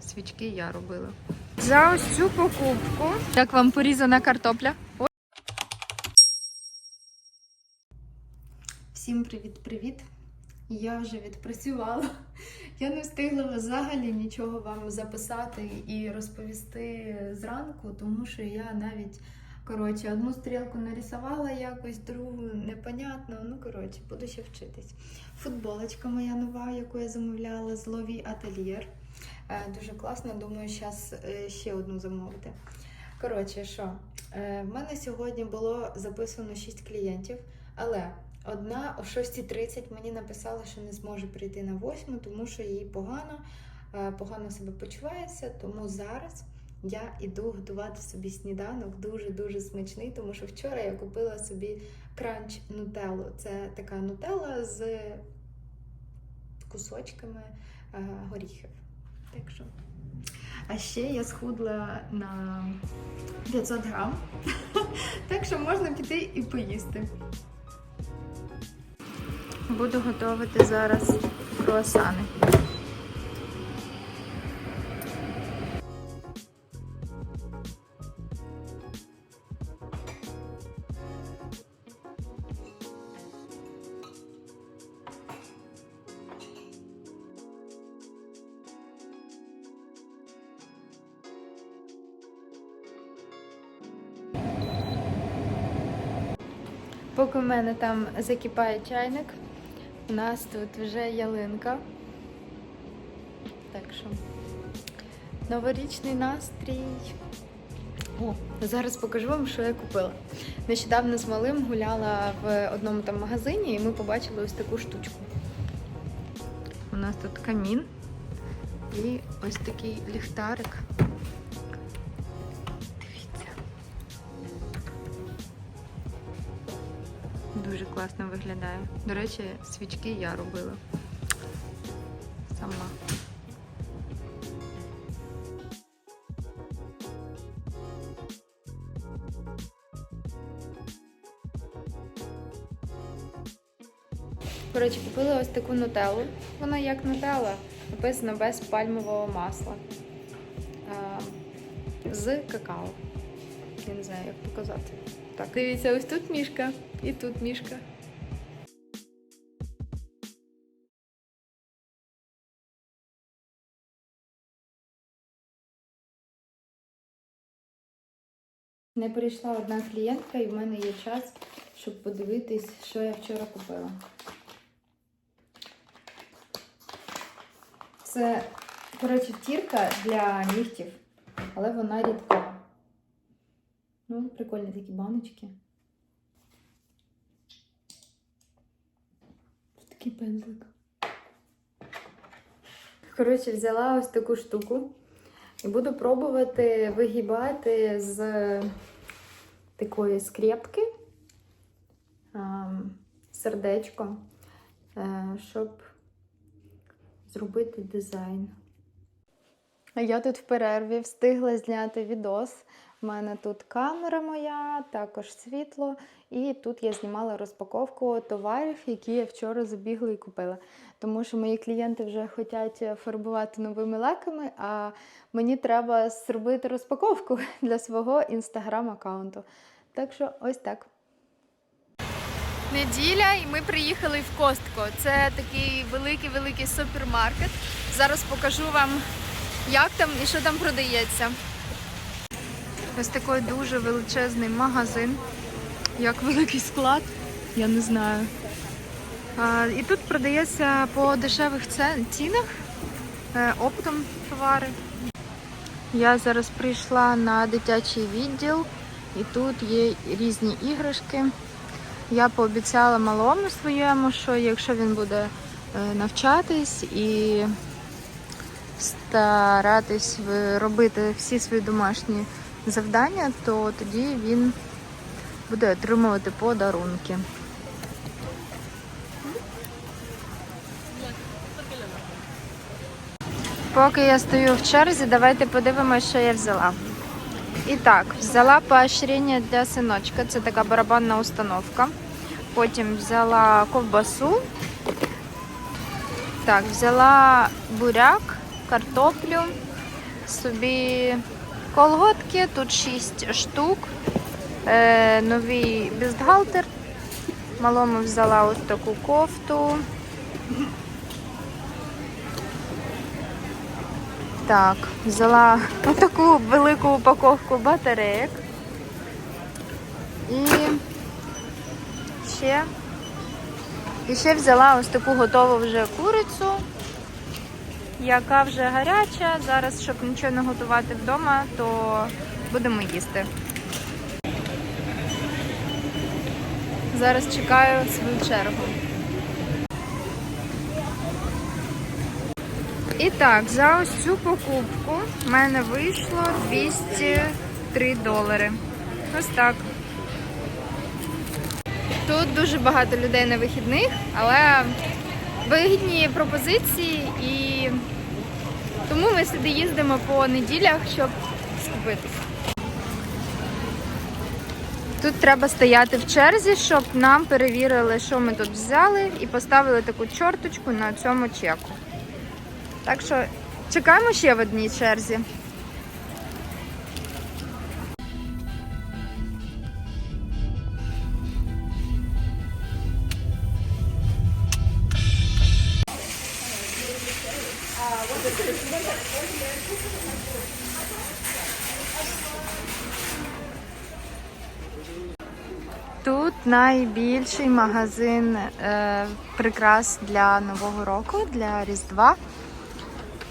свічки я робила. За ось цю покупку. Як вам порізана картопля? Всім привіт-привіт! Я вже відпрацювала. Я не встигла взагалі нічого вам записати і розповісти зранку, тому що я навіть коротше одну стрілку нарисувала якось, другу непонятно. Ну, коротше, буду ще вчитись. Футболочка моя нова, яку я замовляла з Лові Ательєр. Е, Дуже класно, думаю, зараз ще одну замовити. Коротше, що, е, в мене сьогодні було записано 6 клієнтів, але одна о 6.30 мені написала, що не зможе прийти на 8, тому що їй погано, е, погано себе почувається. Тому зараз я іду готувати собі сніданок дуже-дуже смачний, тому що вчора я купила собі кранч нутеллу. Це така нутелла з кусочками е, горіхів. Так що. А ще я схудла на 500 грам. так що можна піти і поїсти. Буду готувати зараз круасани. Мене там закипає чайник, у нас тут вже ялинка. Так що новорічний настрій. О, зараз покажу вам, що я купила. Нещодавно з малим гуляла в одному там магазині, і ми побачили ось таку штучку. У нас тут камін і ось такий ліхтарик. Виглядає. До речі, свічки я робила сама. Коротше, купила ось таку нутеллу. Вона як нутелла, написано без пальмового масла. З какао. Я не знаю, як показати. Так, дивіться, ось тут мішка і тут мішка. Не прийшла одна клієнтка, і в мене є час, щоб подивитись, що я вчора купила. Це, коротше, втірка для нігтів, але вона рідка. Ну, прикольні такі баночки. Такий пензлик. Коротше, взяла ось таку штуку і буду пробувати вигибати з такої скрепки ем, сердечко, е, щоб зробити дизайн. Я тут в перерві встигла зняти відос. У мене тут камера моя, також світло, і тут я знімала розпаковку товарів, які я вчора забігла і купила. Тому що мої клієнти вже хочуть фарбувати новими лаками, а мені треба зробити розпаковку для свого інстаграм-аккаунту. Так що ось так. Неділя, і ми приїхали в Костко. Це такий великий-великий супермаркет. Зараз покажу вам, як там і що там продається. Ось такий дуже величезний магазин. Як великий склад, я не знаю. І тут продається по дешевих цінах, е, оптом товари. Я зараз прийшла на дитячий відділ, і тут є різні іграшки. Я пообіцяла малому своєму, що якщо він буде е, навчатись і старатись робити всі свої домашні завдання, то тоді він буде отримувати подарунки. Поки я стою в черзі, давайте подивимося, що я взяла. І так, взяла поощрення для синочка, це така барабанна установка. Потім взяла ковбасу. Так, взяла буряк, картоплю, собі колготки, тут 6 штук, е, новий бюстгальтер. Малому взяла ось таку кофту. Так, взяла таку велику упаковку батарейок. І ще, і ще взяла ось таку готову вже курицю, яка вже гаряча. Зараз, щоб нічого не готувати вдома, то будемо їсти. Зараз чекаю свою чергу. І так, за ось цю покупку в мене вийшло 203 долари. Ось так. Тут дуже багато людей на вихідних, але вигідні пропозиції і тому ми сюди їздимо по неділях, щоб скупитися. Тут треба стояти в черзі, щоб нам перевірили, що ми тут взяли, і поставили таку чорточку на цьому чеку. Так що чекаємо ще в одній черзі. Тут найбільший магазин е, прикрас для Нового року, для Різдва.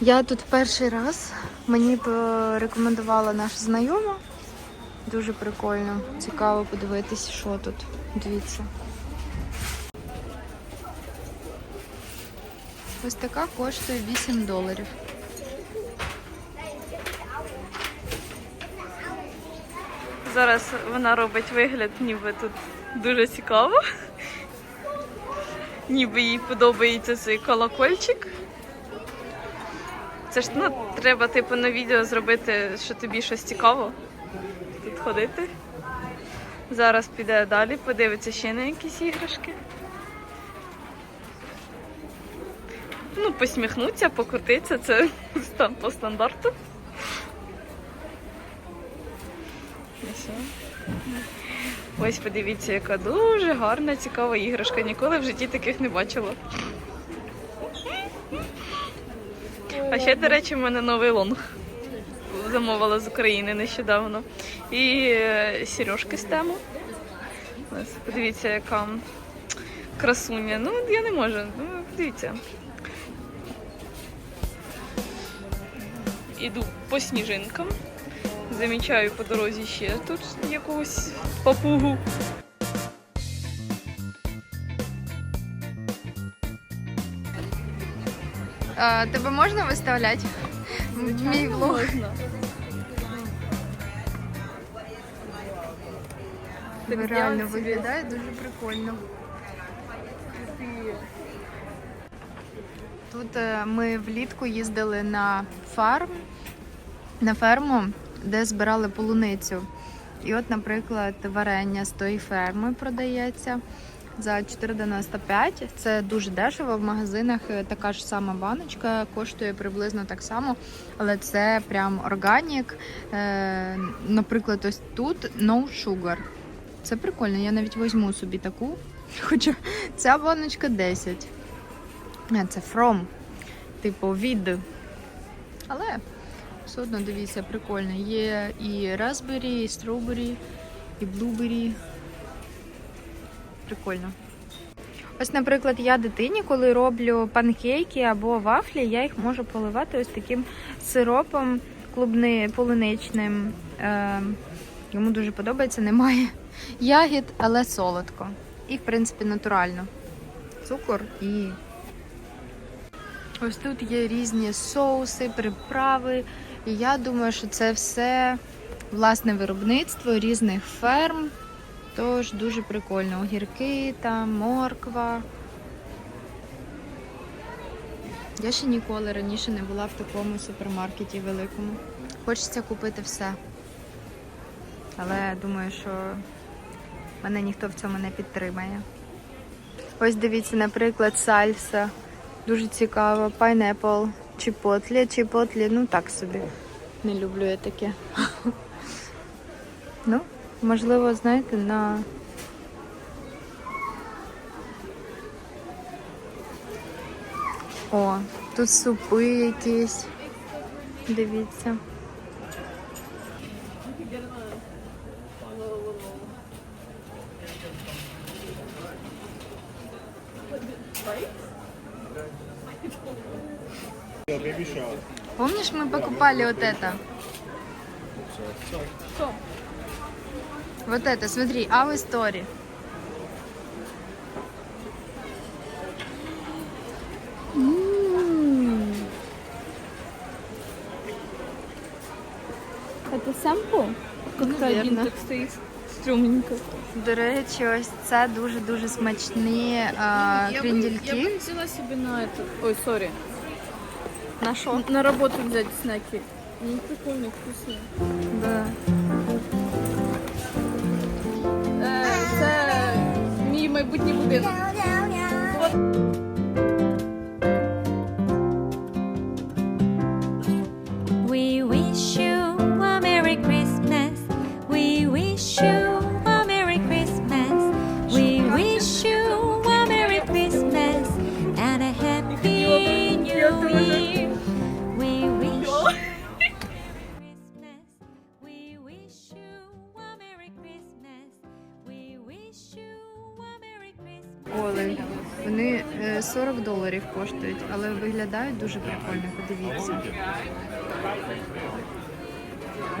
Я тут перший раз. Мені порекомендувала наша знайома. Дуже прикольно. Цікаво подивитись, що тут. Дивіться. Ось така коштує 8 доларів. Зараз вона робить вигляд, ніби тут дуже цікаво. Ніби їй подобається цей колокольчик. Це ж ну, треба типу на відео зробити, що тобі щось цікаво. Тут ходити. Зараз піде далі, подивиться ще на якісь іграшки. Ну, посміхнуться, покрутиться, це по стандарту. Ось подивіться, яка дуже гарна, цікава іграшка. Ніколи в житті таких не бачила. А ще, до речі, в мене новий лонг. Замовила з України нещодавно. І е, сережки з тему. Подивіться, яка красуня. Ну, я не можу. Ну, дивіться. Іду по сніжинкам. Замічаю по дорозі ще тут якусь папугу. А, тебе можна виставляти? в Мій влог. Можна. Так Реально виглядає дуже прикольно. Тут е, ми влітку їздили на фарм, на ферму, де збирали полуницю. І от, наприклад, варення з тої ферми продається за 4,95. Це дуже дешево. В магазинах е, така ж сама баночка коштує приблизно так само, але це прям органік. Е, наприклад, ось тут no sugar. Це прикольно, я навіть візьму собі таку. Хоча ця баночка 10. Це from. Типу від. Але все одно дивіться, прикольно. Є і raspberry, і strawberry, і blueberry. Прикольно. Ось, наприклад, я дитині, коли роблю панкейки або вафлі, я їх можу поливати ось таким сиропом клубни полуничним. Е, йому дуже подобається, немає ягід, але солодко. І, в принципі, натурально. Цукор і. Ось тут є різні соуси, приправи. І я думаю, що це все власне виробництво різних ферм. Тож дуже прикольно. Огірки там, морква. Я ще ніколи раніше не була в такому супермаркеті великому. Хочеться купити все. Але думаю, що мене ніхто в цьому не підтримає. Ось дивіться, наприклад, сальса. Дуже цікаво. Пайнепл, чіпотлі, чіпотлі, ну так собі. Не люблю я таке. Ну, можливо, знаєте, на. О, тут супи якісь. Дивіться. baby shower. Помнишь, мы покупали вот это? Що? Вот это, смотри, Our Story. М. Це сампл? Как-то один так стоит стрёмненько. До речі, ось це дуже-дуже смачні а, Я крендельки. бы взяла себе на это. Ой, сори. На що? На работу взять снеки. Они прикольные, вкусные. Да. Майбутній будинок. 40 доларів коштують, але виглядають дуже прикольно. Подивіться.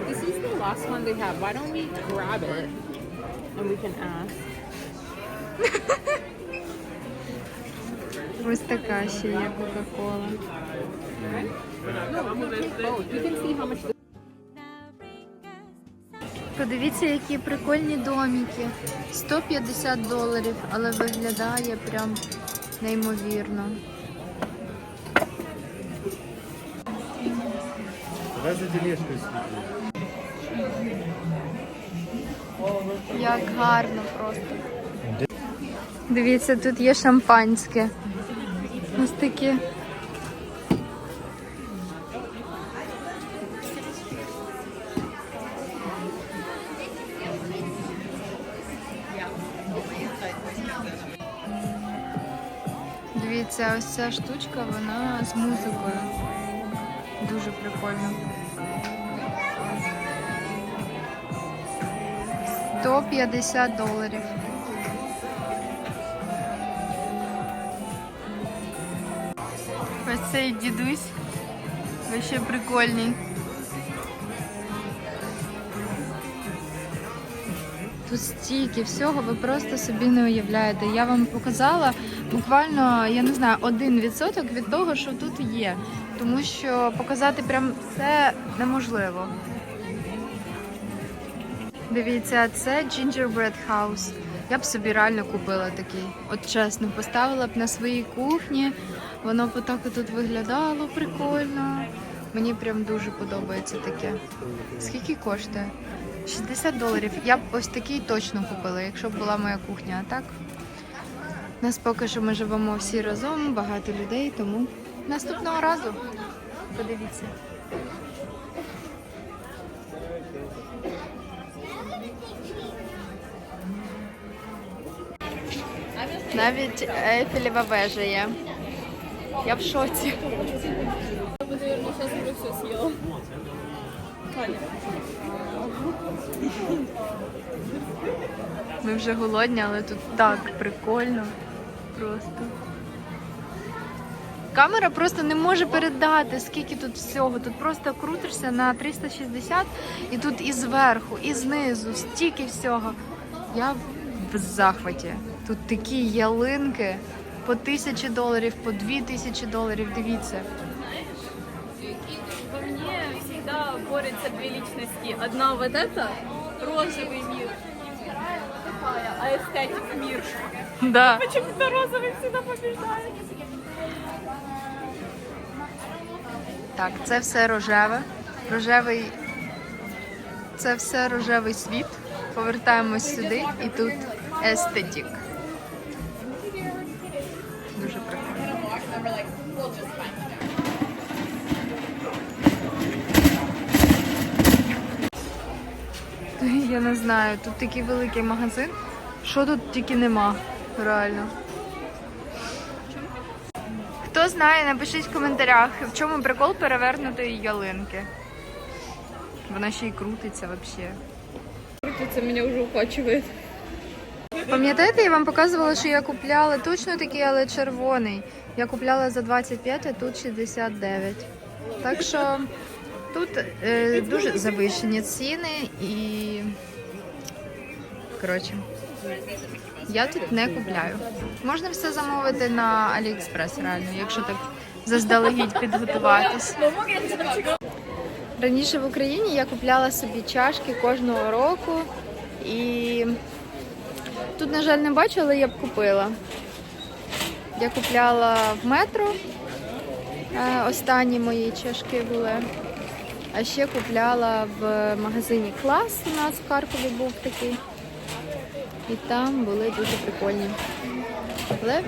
This is the last one they have. Why don't we grab it and we can ask? Ось така ще є Кока-Кола. Подивіться, які прикольні домики. 150 доларів, але виглядає прям неймовірно. Як гарно просто. Дивіться, тут є шампанське. Ось таке. Дивіться, ось ця штучка, вона з музикою. Дуже прикольно. 150 доларів. Ось цей дідусь. Вообще прикольний. Тут стільки всього, ви просто собі не уявляєте. Я вам показала буквально, я не знаю, один відсоток від того, що тут є. Тому що показати прям все неможливо. Дивіться, це Gingerbread House. Я б собі реально купила такий. От чесно, поставила б на своїй кухні. Воно б отак тут виглядало прикольно. Мені прям дуже подобається таке. Скільки коштує? 60 доларів. Я б ось такий точно купила, якщо б була моя кухня. А так? Нас поки що ми живемо всі разом, багато людей, тому наступного разу подивіться. Навіть Ейфелева вежа є. Я в шоці. Я бы. Ми вже голодні, але тут так прикольно. Просто. Камера просто не може передати, скільки тут всього. Тут просто крутишся на 360 і тут і зверху, і знизу, стільки всього. Я в захваті. Тут такі ялинки по тисячі доларів, по дві тисячі доларів. Дивіться. Во мне всегда борются две личности. Одна вот эта, розовый мир, эстетик мир. Да. Почему-то розовый всегда побеждает. Так, це все рожеве. Рожевий. Це все рожевий світ. Повертаємось сюди і тут естетік. Дуже прикольно. Я не знаю, тут такий великий магазин. Що тут тільки нема, реально. Хто знає, напишіть в коментарях, в чому прикол перевернутої ялинки. Вона ще й крутиться взагалі. Це мене вже укачує. Пам'ятаєте, я вам показувала, що я купляла точно такий, але червоний. Я купляла за 25, а тут 69. Так що тут е, дуже завищені ціни і. Коротше, я тут не купляю. Можна все замовити на AliExpress, реально, якщо так заздалегідь підготуватись. Раніше в Україні я купляла собі чашки кожного року і Тут, на жаль, не бачу, але я б купила. Я купляла в метро. е, Останні мої чашки були. А ще купляла в магазині Клас. У нас в Харкові був такий. І там були дуже прикольні. Але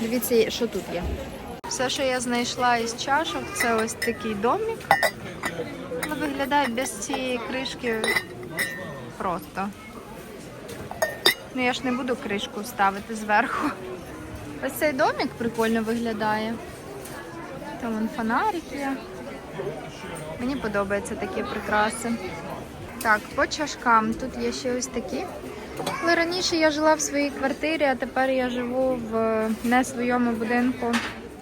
дивіться, що тут є. Все, що я знайшла із чашок, це ось такий домик. Але виглядає без цієї кришки просто. Ну я ж не буду кришку ставити зверху. Ось цей домик прикольно виглядає. Там вон фонарик є. Мені подобаються такі прикраси. Так, по чашкам. Тут є ще ось такі. Але раніше я жила в своїй квартирі, а тепер я живу в не своєму будинку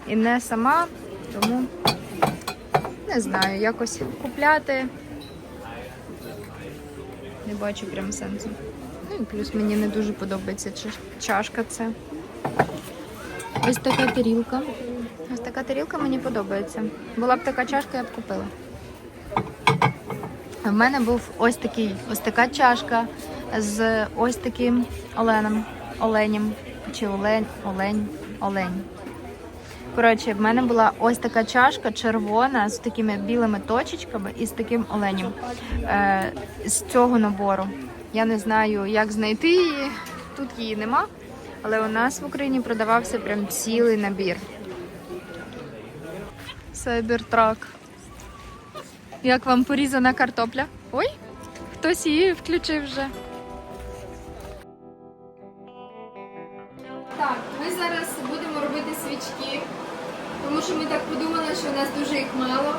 і не сама, тому не знаю, якось купляти. Не бачу прям сенсу. Ну і плюс мені не дуже подобається чашка це. Ось така тарілка. Ось така тарілка мені подобається. Була б така чашка, я б купила. В мене був ось такий, ось така чашка з ось таким оленем. Оленем. Чи олень, олень, олень. Коротше, в мене була ось така чашка червона з такими білими точечками і з таким оленем. Е, з цього набору. Я не знаю, як знайти її. Тут її нема, але у нас в Україні продавався прям цілий набір. Сайбертрак. Як вам порізана картопля? Ой, хтось її включив вже. Так, ми зараз будемо робити свічки, тому що ми так подумали, що у нас дуже їх мало.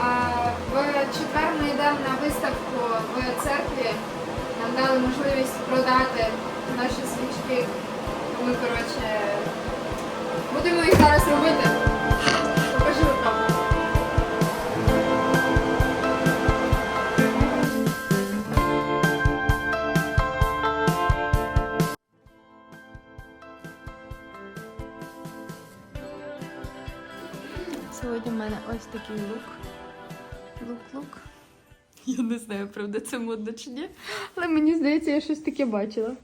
А в четвер ми йдемо на виставку в церкві. Нам дали можливість продати наші свічки. Ми, коротше, будемо їх зараз робити. Такий лук. Лук-лук. Я не знаю, правда, це модно чи ні. Але мені здається, я щось таке бачила.